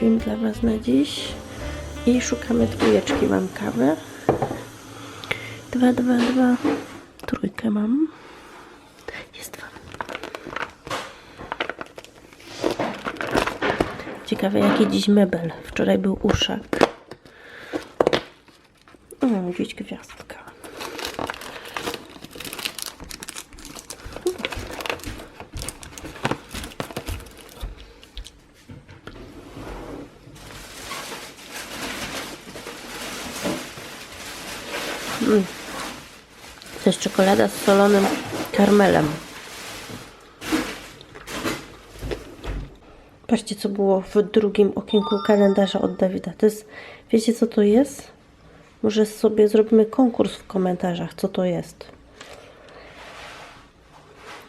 film dla Was na dziś. I szukamy dwójeczki. Mam kawę. Dwa, dwa, dwa. Trójkę mam. Jest dwa. Ciekawe jaki dziś mebel. Wczoraj był uszak. O, gwiazdka. To jest czekolada z solonym karmelem. Patrzcie, co było w drugim okienku kalendarza od Dawida. To jest, wiecie co to jest? Może sobie zrobimy konkurs w komentarzach, co to jest.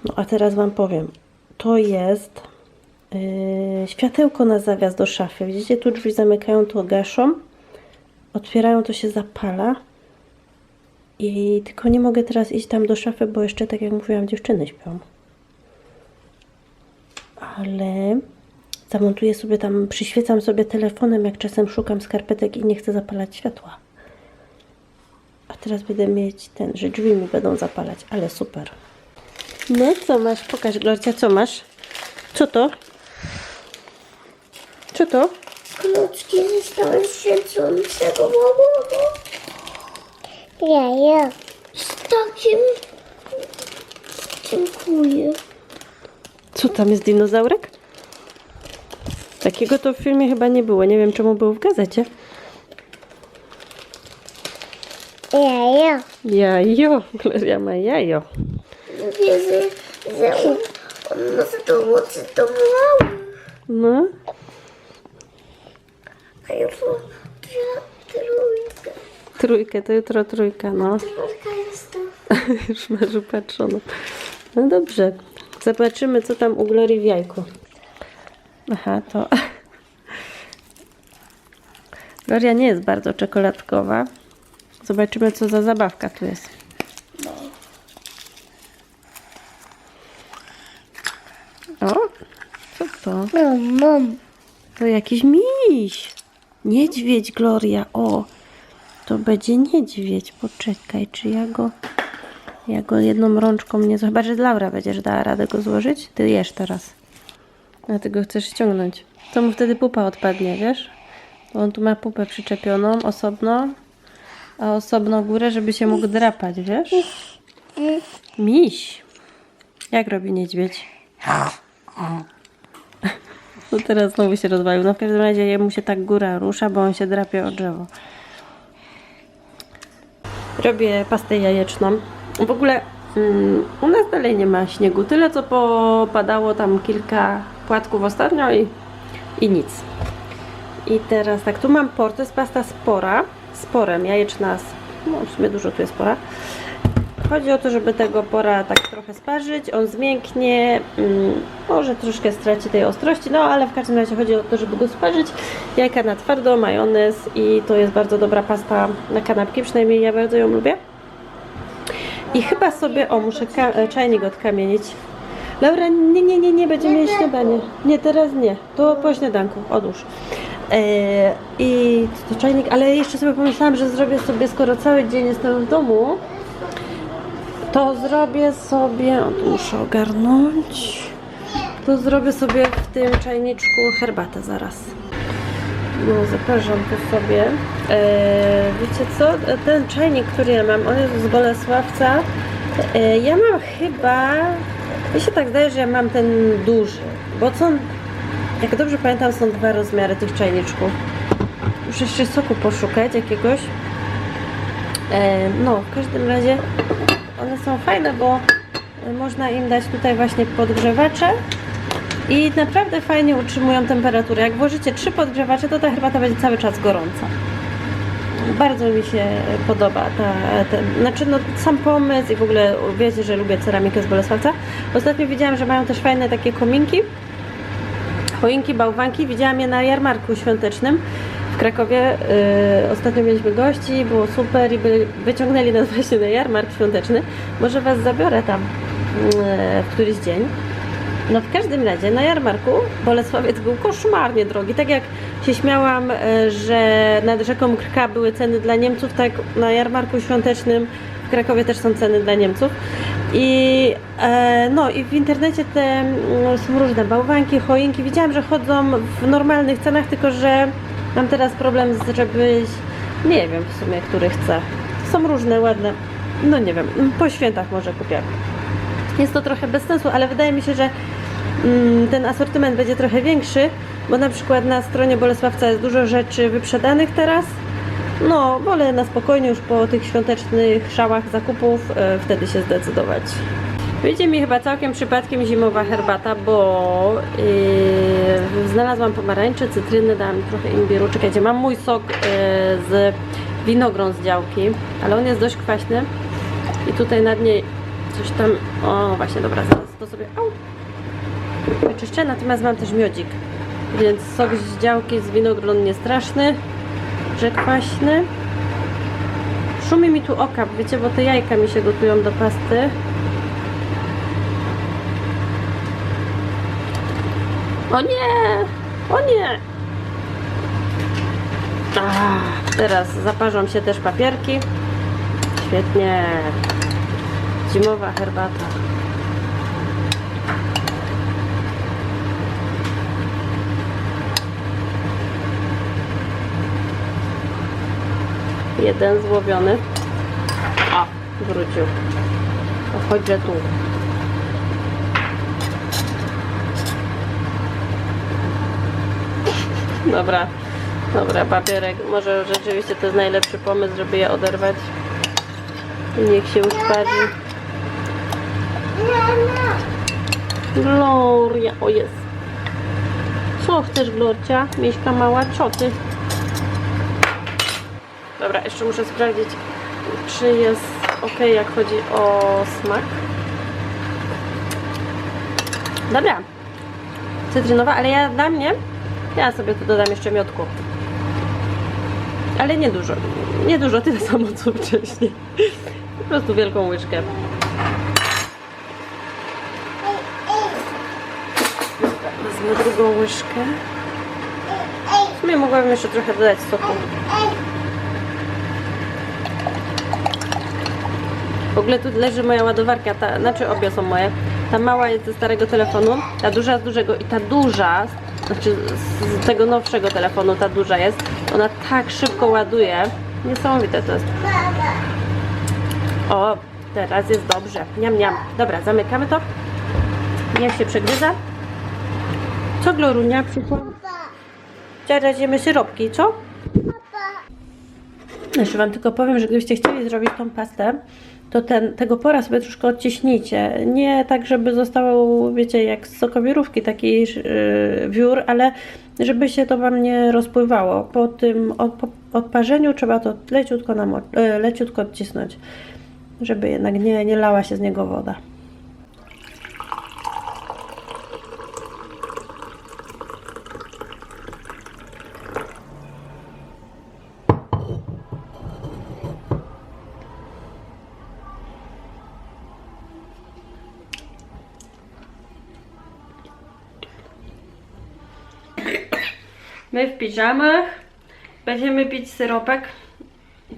No a teraz Wam powiem. To jest yy, światełko na zawias do szafy. Widzicie, tu drzwi zamykają, to gaszą. Otwierają, to się zapala. I tylko nie mogę teraz iść tam do szafy, bo jeszcze, tak jak mówiłam, dziewczyny śpią. Ale zamontuję sobie tam, przyświecam sobie telefonem, jak czasem szukam skarpetek i nie chcę zapalać światła. A teraz będę mieć ten, że drzwi mi będą zapalać, ale super. No co masz? Pokaż, Glorcia, co masz? Co to? Co to? Kluczki zostały świecącego małego. Ja, ja. Z takim... Dziękuję. Co tam jest dinozaurek? Takiego to w filmie chyba nie było. Nie wiem czemu był w gazecie. Ja, ja. Jajo, Gloria ma jajo. Wierzę, że on, on nas domocy do mały. No, A trójka. Trójka trójkę, to jutro trójka, no. Trójka jest to. Już masz upatrzoną. No dobrze, zobaczymy co tam u Glorii w jajku. Aha, to... Gloria nie jest bardzo czekoladkowa. Zobaczymy co za zabawka tu jest. O, co to? Mam, mam. To jakiś miś. Niedźwiedź, Gloria. O, to będzie niedźwiedź. Poczekaj, czy ja go... Ja go jedną rączką nie... Chyba, że Laura będziesz dała radę go złożyć. Ty jesz teraz. A ty go chcesz ściągnąć. To mu wtedy pupa odpadnie, wiesz? Bo on tu ma pupę przyczepioną, osobno. A osobno górę, żeby się mógł drapać, wiesz? Miś. Jak robi niedźwiedź? No teraz znowu się rozwalił. No w każdym razie jemu się tak góra rusza, bo on się drapie o drzewo. Robię pastę jajeczną. W ogóle mm, u nas dalej nie ma śniegu. Tyle co popadało tam kilka płatków ostatnio i, i nic. I teraz tak, tu mam por, to jest pasta spora, z porem, jajeczna, z, no w sumie dużo tu jest pora. Chodzi o to, żeby tego pora tak trochę sparzyć, on zmięknie, mm, może troszkę straci tej ostrości, no ale w każdym razie chodzi o to, żeby go sparzyć. Jajka na twardo, majonez i to jest bardzo dobra pasta na kanapki, przynajmniej ja bardzo ją lubię. I chyba sobie, o muszę e, czajnik odkamienić. Laura, nie, nie, nie, nie, będziemy mieć śniadanie. Nie, teraz nie, to po śniadanku, odłóż. E, I to czajnik, ale jeszcze sobie pomyślałam, że zrobię sobie, skoro cały dzień jestem w domu, to zrobię sobie, o, muszę ogarnąć, to zrobię sobie w tym czajniczku herbatę zaraz. No, zapraszam tu sobie. E, wiecie co? Ten czajnik, który ja mam, on jest z Bolesławca. E, ja mam chyba, mi się tak zdaje, że ja mam ten duży, bo co, jak dobrze pamiętam, są dwa rozmiary tych czajniczków. Muszę jeszcze soku poszukać jakiegoś. E, no, w każdym razie one są fajne, bo e, można im dać tutaj właśnie podgrzewacze i naprawdę fajnie utrzymują temperaturę. Jak włożycie trzy podgrzewacze, to ta herbata będzie cały czas gorąca. Bardzo mi się podoba ta, ten, znaczy no, sam pomysł i w ogóle wiecie, że lubię ceramikę z Bolesławca. Ostatnio widziałam, że mają też fajne takie kominki, choinki, bałwanki. Widziałam je na jarmarku świątecznym Krakowie. Yy, ostatnio mieliśmy gości, było super i by, wyciągnęli nas właśnie na jarmark świąteczny. Może Was zabiorę tam yy, w któryś dzień. No w każdym razie na jarmarku Bolesławiec był koszmarnie drogi. Tak jak się śmiałam, e, że nad rzeką Krka były ceny dla Niemców, tak na jarmarku świątecznym w Krakowie też są ceny dla Niemców. I e, no i w internecie te mm, są różne bałwanki, choinki. Widziałam, że chodzą w normalnych cenach, tylko że mam teraz problem, z, żebyś nie wiem w sumie, który chcę. Są różne, ładne. No nie wiem, po świętach może kupię. Jest to trochę bez sensu, ale wydaje mi się, że mm, ten asortyment będzie trochę większy, bo na przykład na stronie Bolesławca jest dużo rzeczy wyprzedanych teraz. No, wolę na spokojnie już po tych świątecznych szałach zakupów e, wtedy się zdecydować. Wyjdzie mi chyba całkiem przypadkiem zimowa herbata, bo yy, znalazłam pomarańcze, cytryny, dałam trochę imbiru. Czekajcie, mam mój sok yy, z winogron z działki, ale on jest dość kwaśny i tutaj nad niej coś tam, o właśnie, dobra, zaraz to sobie, au, wyczyszczę, natomiast mam też miodzik, więc sok z działki z winogron nie straszny, że kwaśny. Szumi mi tu okap, wiecie, bo te jajka mi się gotują do pasty. O nie! O nie! Ach, teraz zaparzą się też papierki. Świetnie. Zimowa herbata. Jeden złowiony. O, wrócił. Chodźże tu. Dobra, dobra, papierek. Może rzeczywiście to jest najlepszy pomysł, żeby je oderwać. Niech się już parzy. Gloria, o jest. Co chcesz, Glorcia? Miśka mała, co? Dobra, jeszcze muszę sprawdzić, czy jest ok, jak chodzi o smak. Dobra. Cytrynowa, ale ja dla mnie, ja sobie tu dodam jeszcze miodku. Ale nie dużo. Nie dużo, tyle samo co wcześniej. Po prostu wielką łyżkę. Wezmę drugą łyżkę. W sumie mogłabym jeszcze trochę dodać soku. W ogóle tu leży moja ładowarka, ta, znaczy obie są moje. Ta mała jest ze starego telefonu, ta duża z dużego i ta duża, znaczy z tego nowszego telefonu, ta duża jest. Ona tak szybko ładuje. Niesamowite to jest. O, teraz jest dobrze. Niam, niam. Dobra, zamykamy to. Niech się przegryza. Co Glorunia przyszła? Teraz jemy syropki, co? Jeszcze Wam tylko powiem, że gdybyście chcieli zrobić tą pastę, to ten, tego pora sobie troszkę odciśnijcie. Nie tak, żeby zostało, wiecie, jak z sokowirówki, taki yy, wiór, ale żeby się to Wam nie rozpływało. Po tym od, po odparzeniu trzeba to leciutko, namo- yy, leciutko odcisnąć, żeby jednak nie, nie lała się z niego woda. My w piżamach będziemy pić syropek.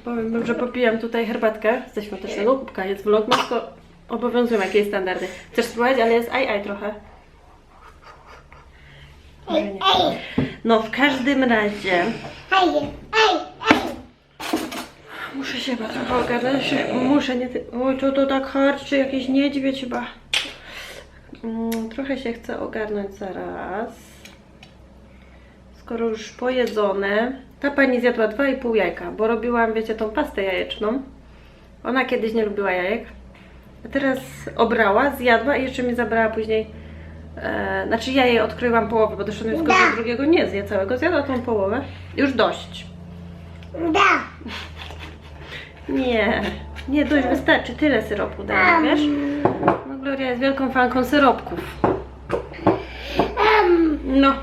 Powiem że popijam tutaj herbatkę ze świątecznego kubka. Jest vlog, tylko obowiązują jakieś standardy. Chcesz spróbować, ale jest aj aj trochę. No w każdym razie muszę się trochę ogarnąć. Muszę nie... Oj, to to tak harczy, jakiś niedźwiedź chyba. Mm, trochę się chcę ogarnąć zaraz skoro już pojedzone, ta pani zjadła 2,5 jajka, bo robiłam, wiecie, tą pastę jajeczną. Ona kiedyś nie lubiła jajek, a teraz obrała, zjadła i jeszcze mi zabrała później. E, znaczy ja jej odkryłam połowę, bo doszło do że drugiego nie zje całego, zjadła tą połowę. Już dość. Da. Nie, nie dość, wystarczy, tyle syropu daję, wiesz? No Gloria jest wielką fanką syropków. No,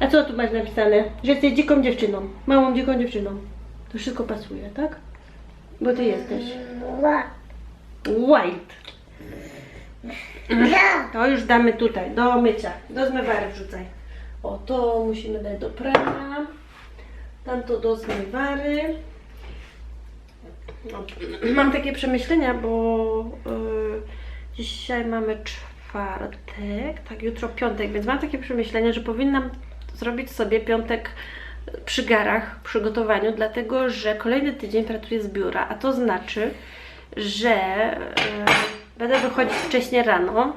a co tu masz napisane? Że jesteś dziką dziewczyną, małą dziką dziewczyną. To wszystko pasuje, tak? Bo ty jesteś white. To już damy tutaj, do mycia, do zmywary wrzucaj. O, to musimy dać do prania. tamto do zmywary. No, mam takie przemyślenia, bo y, dzisiaj mamy czwartek, tak, jutro piątek, więc mam takie przemyślenia, że powinnam zrobić sobie piątek przy garach, przygotowaniu, dlatego że kolejny tydzień pracuję z biura, a to znaczy, że y, będę wychodzić wcześniej rano,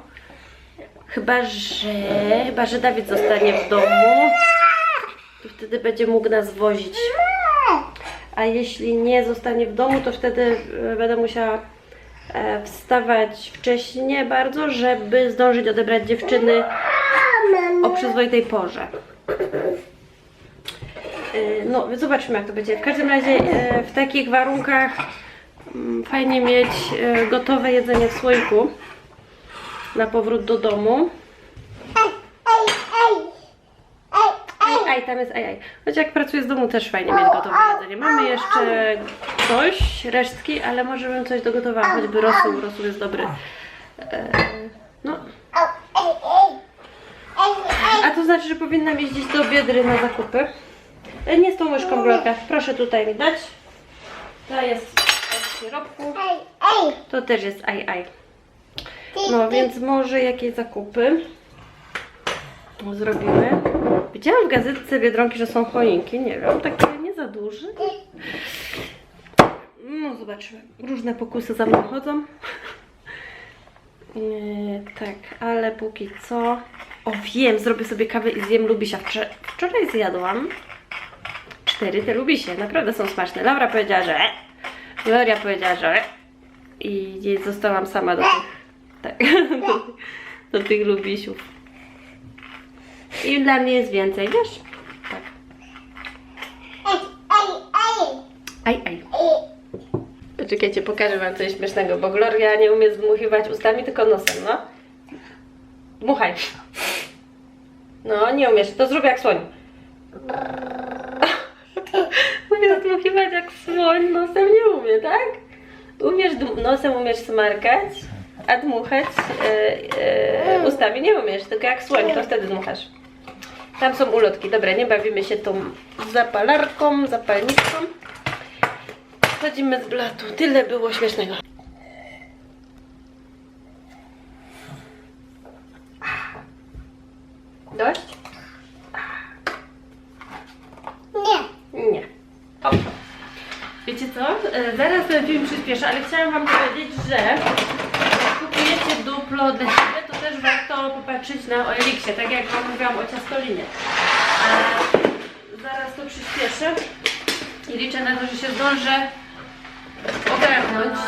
chyba że, chyba, że Dawid zostanie w domu, to wtedy będzie mógł nas wozić a jeśli nie zostanie w domu, to wtedy e, będę musiała e, wstawać wcześniej bardzo, żeby zdążyć odebrać dziewczyny o przyzwoitej porze. E, No, zobaczymy jak to będzie. W każdym razie e, w takich warunkach mm, fajnie mieć e, gotowe jedzenie w słoiku na powrót do domu. Aj, aj, tam jest aj, aj. Choć jak pracuję z domu też fajnie mieć gotowe jedzenie. Mamy jeszcze coś, resztki, ale może bym coś dogotowała, choćby rosół, rosół jest dobry. No, a to znaczy, że powinnam jeździć do Biedry na zakupy. E, Nie z tą łyżką, Glorka. Proszę tutaj mi dać. To jest od syropku. To też jest aj, aj. No, więc może jakieś zakupy zrobimy. Widziałam w gazetce Biedronki, że są choinki. Nie wiem, takie nie za duże. No, zobaczymy. Różne pokusy za mną chodzą. Nie, tak, ale póki co... O, wiem, zrobię sobie kawę i zjem lubisia. Wczor- wczoraj zjadłam cztery te lubisie. Naprawdę są smaczne. Laura powiedziała, że e. Gloria powiedziała, że e. I zostałam sama do tych, tak, do, do tych lubisiów. I dla mnie jest więcej, wiesz? Tak. Aj, aj. Czekajcie, pokażę wam coś śmiesznego, bo Gloria nie umie zdmuchiwać ustami, tylko nosem, no. Dmuchaj. No, nie umiesz, to zrób jak słoń. Umie zdmuchiwać jak słoń, nosem nie umie, tak? Umiesz nosem umiesz smarkać, a dmuchać e, e, ustami nie umiesz, tylko jak słoń, to wtedy dmuchasz. Tam są ulotki. Dobra, nie bawimy się tą zapalarką, zapalniczką. Chodzimy z blatu. Tyle było śmiesznego. Dość? Nie. O. Wiecie co? E, Zaraz ten film przyspieszę, ale chciałam Wam powiedzieć, że jak kupujecie duplo dla siebie, to też warto popatrzeć na OLX-ie, tak jak Wam mówiłam o ciastolinie. E, Zaraz to przyspieszę i liczę na to, że się zdążę ogarnąć.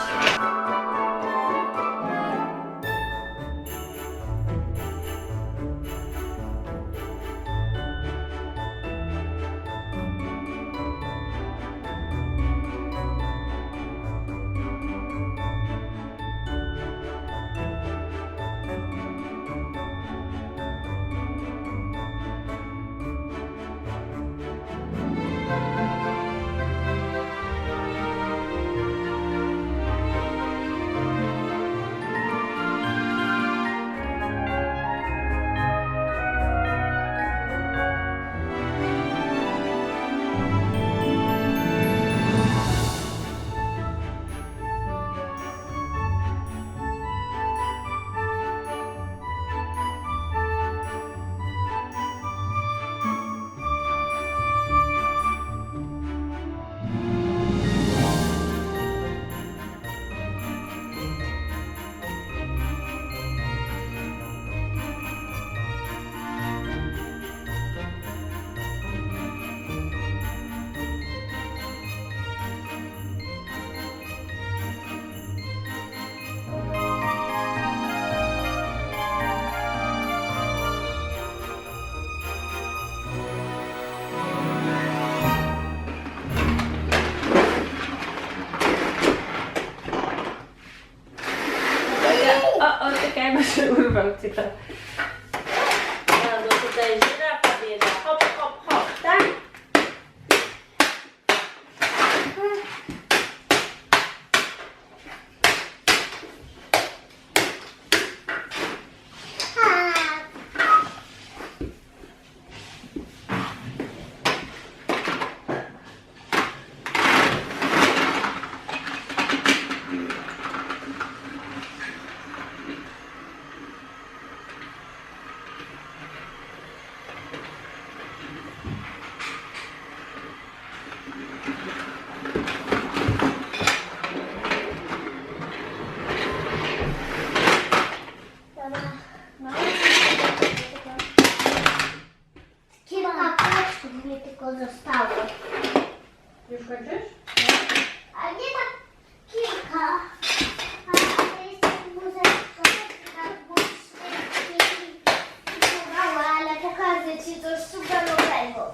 ci coś super nowego.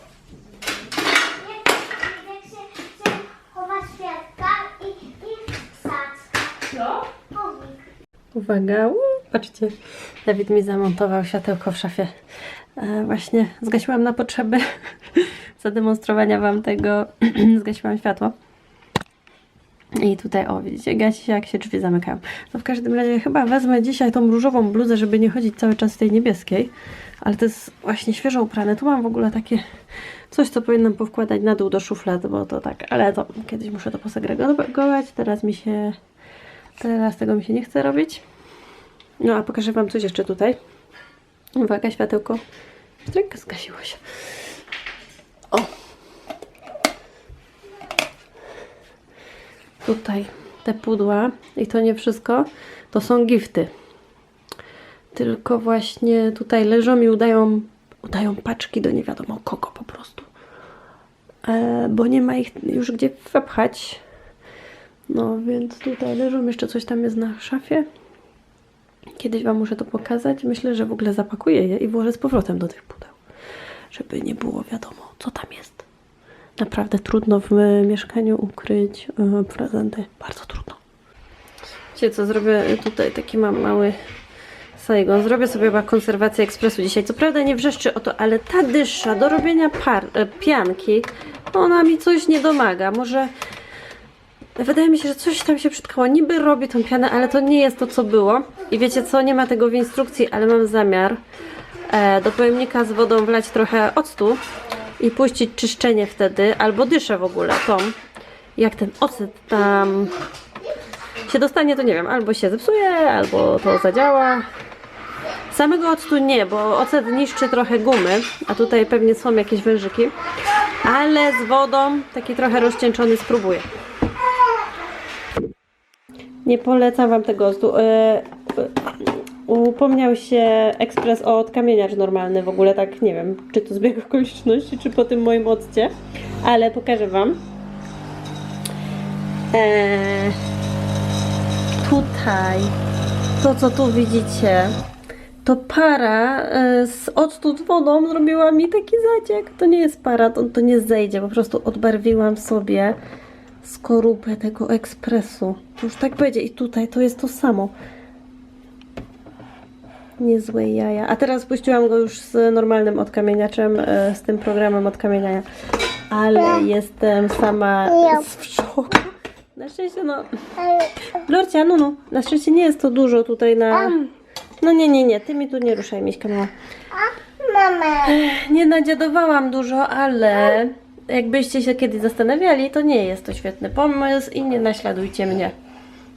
Jak się chowa świadka i, i psacka. Co? Chomik. Uwaga, uuu, patrzcie, Dawid mi zamontował światełko w szafie. E, właśnie zgasiłam na potrzeby zademonstrowania Wam tego, zgasiłam światło. I tutaj, o widzicie, gasi jak się drzwi zamykają. No w każdym razie chyba wezmę dzisiaj tą różową bluzę, żeby nie chodzić cały czas w tej niebieskiej. Ale to jest właśnie świeżo uprane. Tu mam w ogóle takie coś, co powinnam powkładać na dół do szuflad, bo to tak, ale to kiedyś muszę to posegregować. Teraz mi się, teraz tego mi się nie chce robić. No a pokażę Wam coś jeszcze tutaj. Uwaga, światełko. Stręka zgasiło się. O! Tutaj te pudła i to nie wszystko, to są gifty. Tylko właśnie tutaj leżą i udają, udają paczki do nie wiadomo kogo po prostu. E, bo nie ma ich już gdzie wepchać. No więc tutaj leżą, jeszcze coś tam jest na szafie. Kiedyś Wam muszę to pokazać. Myślę, że w ogóle zapakuję je i włożę z powrotem do tych pudeł. Żeby nie było wiadomo, co tam jest. Naprawdę trudno w mieszkaniu ukryć e, prezenty. Bardzo trudno. Wiecie co, zrobię tutaj taki mam mały Saigon. Zrobię sobie chyba konserwację ekspresu dzisiaj. Co prawda nie wrzeszczy o to, ale ta dysza do robienia par, e, pianki, ona mi coś nie domaga. Może Wydaje mi się, że coś tam się przytkało. Niby robię tą pianę, ale to nie jest to, co było. I wiecie co, nie ma tego w instrukcji, ale mam zamiar e, do pojemnika z wodą wlać trochę octu i puścić czyszczenie wtedy, albo dyszę w ogóle tą. Jak ten ocet tam się dostanie, to nie wiem, albo się zepsuje, albo to zadziała. Samego octu nie, bo ocet niszczy trochę gumy, a tutaj pewnie są jakieś wężyki. Ale z wodą, taki trochę rozcieńczony, spróbuję. Nie polecam Wam tego octu. E, e, upomniał się ekspres o odkamieniacz normalny, w ogóle tak nie wiem, czy to zbieg okoliczności, czy po tym moim occie, ale pokażę Wam. E, tutaj, to co tu widzicie, to para e, z octu z wodą zrobiła mi taki zaciek. To nie jest para, to, to nie zejdzie, po prostu odbarwiłam sobie skorupę tego ekspresu. To już tak będzie i tutaj to jest to samo. Niezłe jaja. A teraz puściłam go już z normalnym odkamieniaczem, e, z tym programem odkamieniania. Ale jestem sama w szoku. Na szczęście no... Lorcia, no no. Na szczęście nie jest to dużo tutaj na... No nie, nie, nie. Ty mi tu nie ruszaj, Miśka mała. Mama. Nie nadziadowałam dużo, ale jakbyście się kiedyś zastanawiali, to nie jest to świetny pomysł i nie naśladujcie mnie,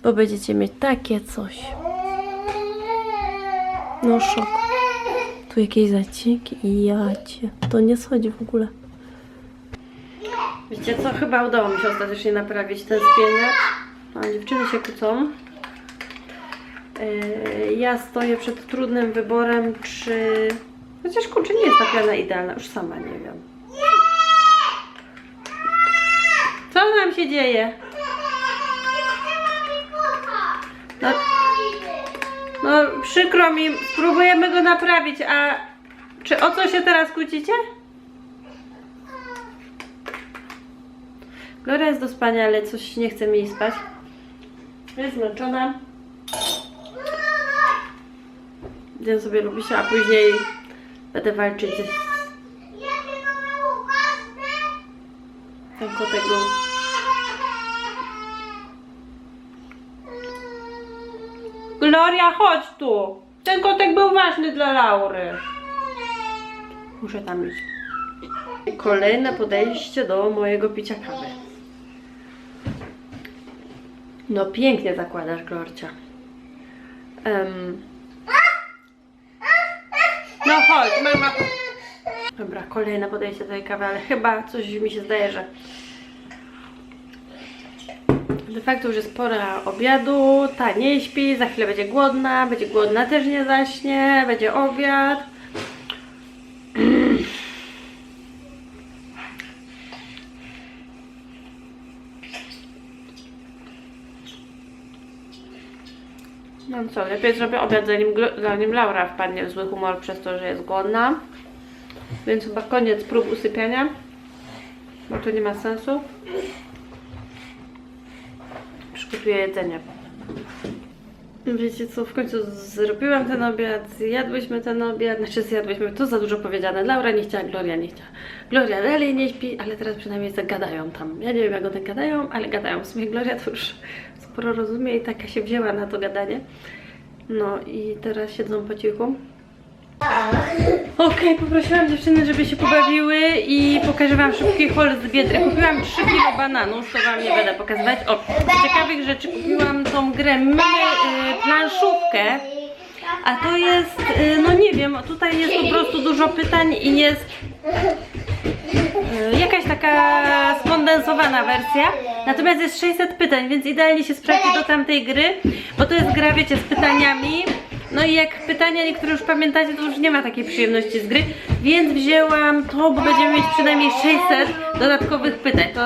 bo będziecie mieć takie coś. No szok. Tu jakieś zacieki i jacie. To nie schodzi w ogóle. Wiecie co? Chyba udało mi się ostatecznie naprawić ten spieniacz. A dziewczyny się kłócą. Yy, Ja stoję przed trudnym wyborem, czy... Chociaż kurczę, nie jest ta piana idealna. Już sama nie wiem. Co nam się dzieje? No, no przykro mi, spróbujemy go naprawić, a czy o co się teraz kłócicie? Gloria jest do spania, ale coś nie chce mi spać. Jest zmęczona. Idę sobie lubi się, a później będę walczyć ten kotek był. Gloria, chodź tu! Ten kotek był ważny dla Laury. Muszę tam iść. Kolejne podejście do mojego picia kawy. No pięknie zakładasz, Glorcia. Em. No chodź, mama. Dobra, kolejne podejście do tej kawy, ale chyba coś mi się zdaje, że de facto już jest pora obiadu, ta nie śpi, za chwilę będzie głodna, będzie głodna też nie zaśnie, będzie obiad. No co, lepiej zrobię obiad zanim, zanim Laura wpadnie w zły humor przez to, że jest głodna. Więc chyba koniec prób usypiania, bo to nie ma sensu. Przygotuję jedzenie. Wiecie co, w końcu zrobiłam ten obiad, zjadłyśmy ten obiad, znaczy zjadłyśmy, to za dużo powiedziane. Laura nie chciała, Gloria nie chciała. Gloria dalej nie śpi, ale teraz przynajmniej zagadają tam. Ja nie wiem jak one gadają, ale gadają. W sumie Gloria to już sporo rozumie i taka się wzięła na to gadanie. No i teraz siedzą po cichu. Okej, poprosiłam dziewczyny, żeby się pobawiły i pokażę wam szybki haul z Biedry. Kupiłam 3 kg bananów, to wam nie będę pokazywać. O, ciekawych rzeczy kupiłam tą grę. Mamy y, planszówkę, a to jest, y, no nie wiem, tutaj jest po prostu dużo pytań i jest y, jakaś taka skondensowana wersja. Natomiast jest 600 pytań, więc idealnie się sprawdzi do tamtej gry, bo to jest gra, wiecie, z pytaniami. No i jak pytania niektóre już pamiętacie, to już nie ma takiej przyjemności z gry, więc wzięłam to, bo będziemy mieć przynajmniej 600 dodatkowych pytań. To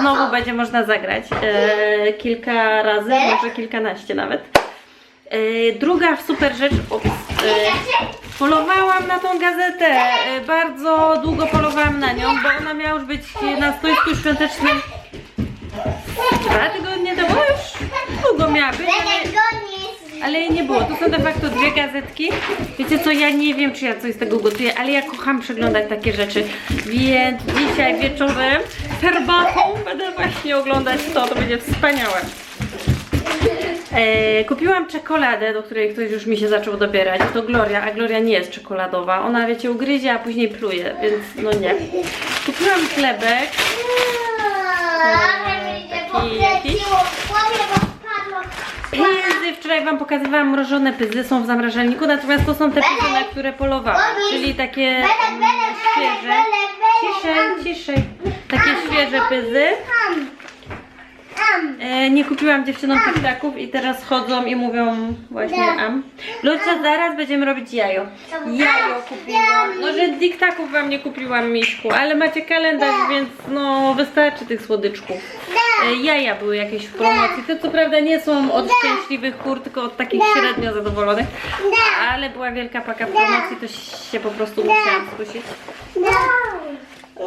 znowu będzie można zagrać e, kilka razy, może kilkanaście nawet. E, druga super rzecz, ups, e, polowałam na tą gazetę, e, bardzo długo polowałam na nią, bo ona miała już być na stoisku świątecznym dwa tygodnie temu, już długo miała być, ale ale jej nie było. To są de facto dwie gazetki. Wiecie co, ja nie wiem, czy ja coś z tego gotuję, ale ja kocham przeglądać takie rzeczy. Więc dzisiaj wieczorem herbatą będę właśnie oglądać to. To będzie wspaniałe. E, kupiłam czekoladę, do której ktoś już mi się zaczął dobierać. To Gloria, a Gloria nie jest czekoladowa. Ona, wiecie, ugryzie, a później pluje, więc no nie. Kupiłam chlebek. Taki jakiś? Pyzy, wczoraj wam pokazywałam mrożone pyzy, są w zamrażalniku, natomiast to są te pyzy, na które polowałam, czyli takie mm, świeże, ciszej, ciszej, takie świeże pyzy. E, nie kupiłam dziewczynom tiktaków i teraz chodzą i mówią właśnie am. Lucia, zaraz będziemy robić jajo. Jajo kupiłam. No, że diktaków wam nie kupiłam, Miśku, ale macie kalendarz, więc no wystarczy tych słodyczków. E, jaja były jakieś w promocji. Te co prawda nie są od szczęśliwych kur, tylko od takich średnio zadowolonych. Ale była wielka paka w promocji, to się po prostu musiałam skusić.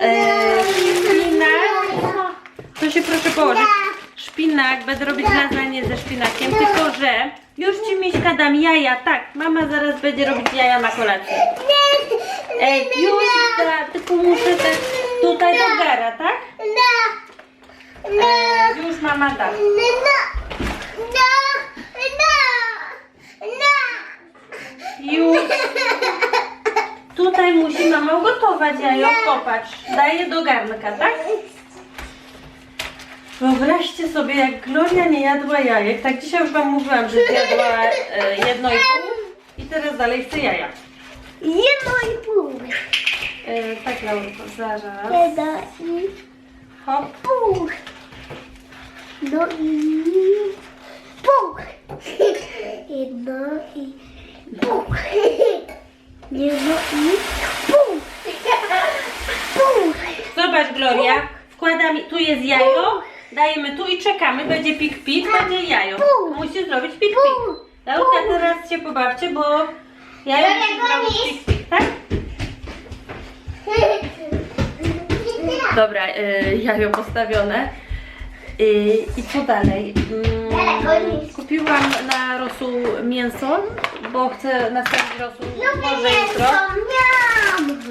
E, szpinak. To się proszę położyć. Szpinak, będę robić lasagne ze szpinakiem, tylko że już ci miśka dam jaja, tak, mama zaraz będzie robić jaja na kolację. Ej, już da, tylko muszę tak tutaj do gara, tak? E, już mama da. Już. Tutaj musi mama ugotować jajo, popatrz, daję do garnka, tak? Wyobraźcie sobie, jak Gloria nie jadła jajek, tak dzisiaj już wam mówiłam, że zjadła e, jedno i pół i teraz dalej chce jaja. Jedno i pół. E, tak, Laurko, zaraz. Jedno i Hop. pół. No i pół. Jedno i pół. Jedno i pół. Pół. Zobacz, Gloria, wkładam, tu jest jajo, dajemy tu i czekamy, będzie pik-pik, będzie jajo. Pół. Musisz zrobić pik-pik. Laurka, teraz się pobawcie, bo jajo Gloria, musi zrobić gonisz. pik-pik, tak? Dobra, y, jajo postawione. Y, I co dalej? Mm, kupiłam na rosół mięso, bo chcę nastawić rosół może jutro.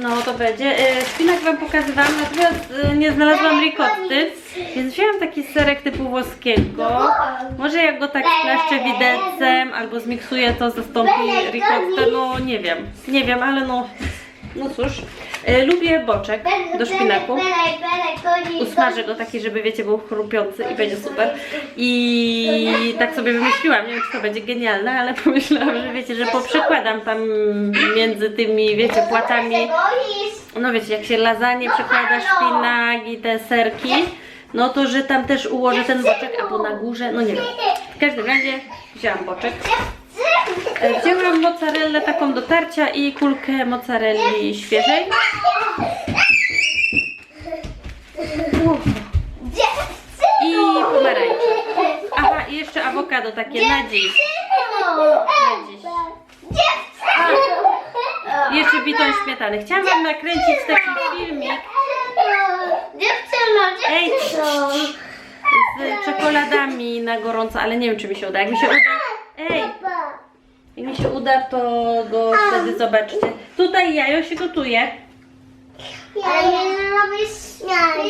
No to będzie. Y, Szpinak wam pokazywałam, natomiast y, nie znalazłam ricotty, więc wzięłam taki serek typu włoskiego. Może jak go tak splaszczę widelcem albo zmiksuję to, zastąpi ricottę, no nie wiem. Nie wiem, ale no, no cóż. Y, Lubię boczek do szpinaku. Usmażę go taki, żeby wiecie, był chrupiący i będzie super. I tak sobie wymyśliłam, nie wiem czy to będzie genialne, ale pomyślałam, że wiecie, że poprzekładam tam między tymi, wiecie, płatami. No wiecie, jak się lasagne przekłada szpinak i te serki, no to że tam też ułożę ten boczek albo na górze, no nie wiem. W każdym razie wzięłam boczek. E, Wzięłam mozzarellę taką do tarcia i kulkę mozzarelli świeżej. I pomarańcze. Aha, i jeszcze awokado takie na dziś. Na dziś. Jeszcze bitą śmietany. Chciałam wam nakręcić taki filmik Dziewczyno, Ej, z czekoladami na gorąco, ale nie wiem czy mi się uda. Jak mi się uda. Ej, Jak mi się uda, to go wtedy zobaczycie. Tutaj jajo się gotuje. Ale nie robisz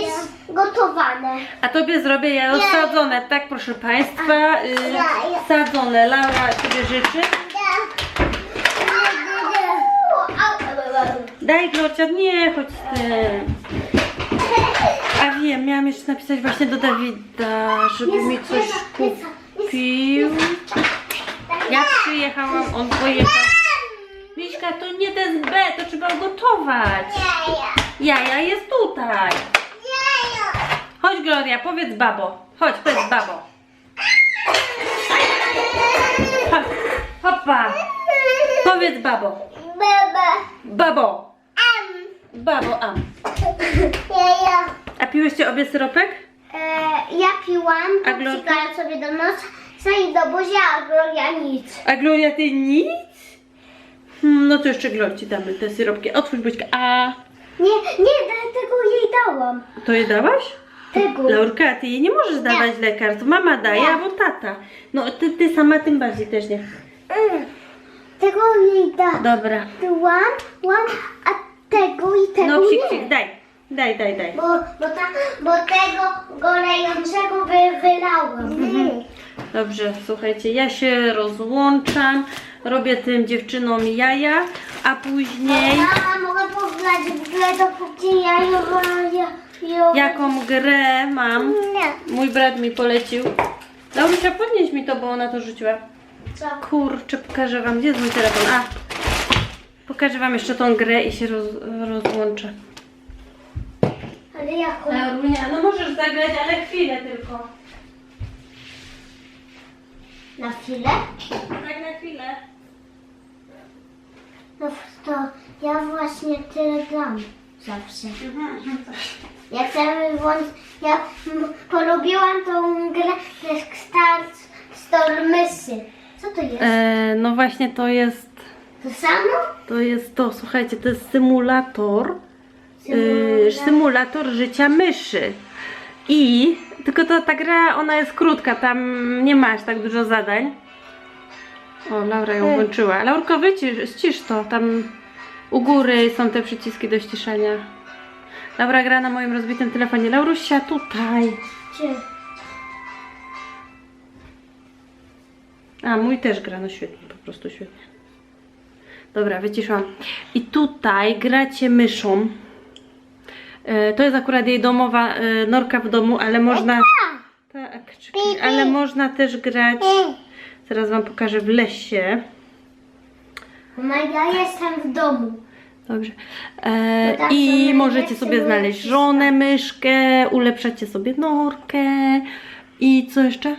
jest gotowane. A tobie zrobię jajo sadzone, tak proszę Państwa. Y, Jajo. sadzone. Laura sobie życzy. Daj Glocia, nie, chodź z tym. A wiem, miałam jeszcze napisać właśnie do Dawida, żeby mi coś kupił. Ja przyjechałam, on pojechał. Miśka, to nie jest B, to trzeba gotować. Jaja jest tutaj. Chodź Gloria, powiedz babo. Chodź, powiedz babo. Chodź. Powiedz babo. Babo. Babo, am. A piłyście obie syropek? E, Ja piłam, A Glorka? wsikałam sobie do nosa i do buzia, a Gloria nic. A Gloria, ty nic? Hmm, no to jeszcze Glorci damy te syropki. Otwórz buźkę. A Nie, nie, tego jej dałam. to je dałaś? Tego. Laurka, ty jej nie możesz dawać lekarstw. Mama daje Nie. albo tata. No ty, ty sama tym bardziej też nie. Mm. Tego jej dałam, Dobra. łam, a tego i tego No psik, nie. daj. Daj, daj, daj. Bo, bo, ta, bo tego golejącego wy, wylałam. Dobrze, słuchajcie, ja się rozłączam. Robię tym dziewczynom jaja, a później Mama, mogę pograć w grę, dopóki ja ją... Ja, ją... jaką grę mam. Nie. Mój brat mi polecił. Laurusia, podnieś mi to, bo ona to rzuciła. Co? Kurczę, pokażę wam, gdzie jest mój telefon? A, pokażę wam jeszcze tą grę i się roz, rozłączę. Ale jaką? No możesz zagrać, ale chwilę tylko. Na chwilę? Tak na chwilę. No to ja właśnie tyle gram zawsze. Ja chcę włączyć, ja polubiłam tą grę Star Stormysy. Co to jest? E, no właśnie to jest, To samo? to jest to, słuchajcie, to jest symulator. Symulator. y, symulator życia myszy. I tylko to ta gra, ona jest krótka, tam nie masz tak dużo zadań. O, Laura ją włączyła. Laurko, wycisz, ścisz to, tam u góry są te przyciski do ściszenia. Laura gra na moim rozbitym telefonie. Laurusia, tutaj. Czy? A, mój też gra, no świetnie, po prostu świetnie. Dobra, wyciszłam. I tutaj gracie myszą. E, to jest akurat jej domowa e, norka w domu, ale można... Tak, czekaj, ale można też grać... Zaraz wam pokażę w lesie. Mama, ja jestem w domu. Dobrze. E, No tak, I możecie sobie znaleźć żonę, myszkę, ulepszacie sobie norkę. I co jeszcze?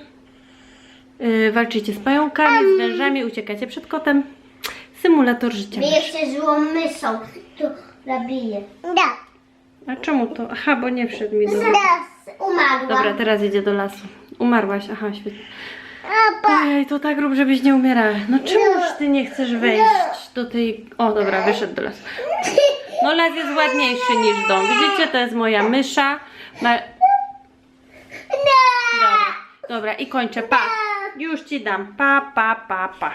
E, walczycie z pająkami, z wężami, uciekacie przed kotem. Symulator życia. Myszy. jeszcze złą mysą. Tu zabiję. Da. A czemu to? Aha, bo nie wszedł mi do... Teraz umarłam. Dobra, teraz idzie do lasu. Umarłaś, aha, świetnie. Ojej, to tak rób, żebyś nie umierała. No czemuż ty nie chcesz wejść do tej... O, dobra, wyszedł do lasu. No las jest ładniejszy niż dom. Widzicie, to jest moja mysza. Ma... Dobra, dobra i kończę. Pa. Już ci dam. Pa, pa, pa, pa.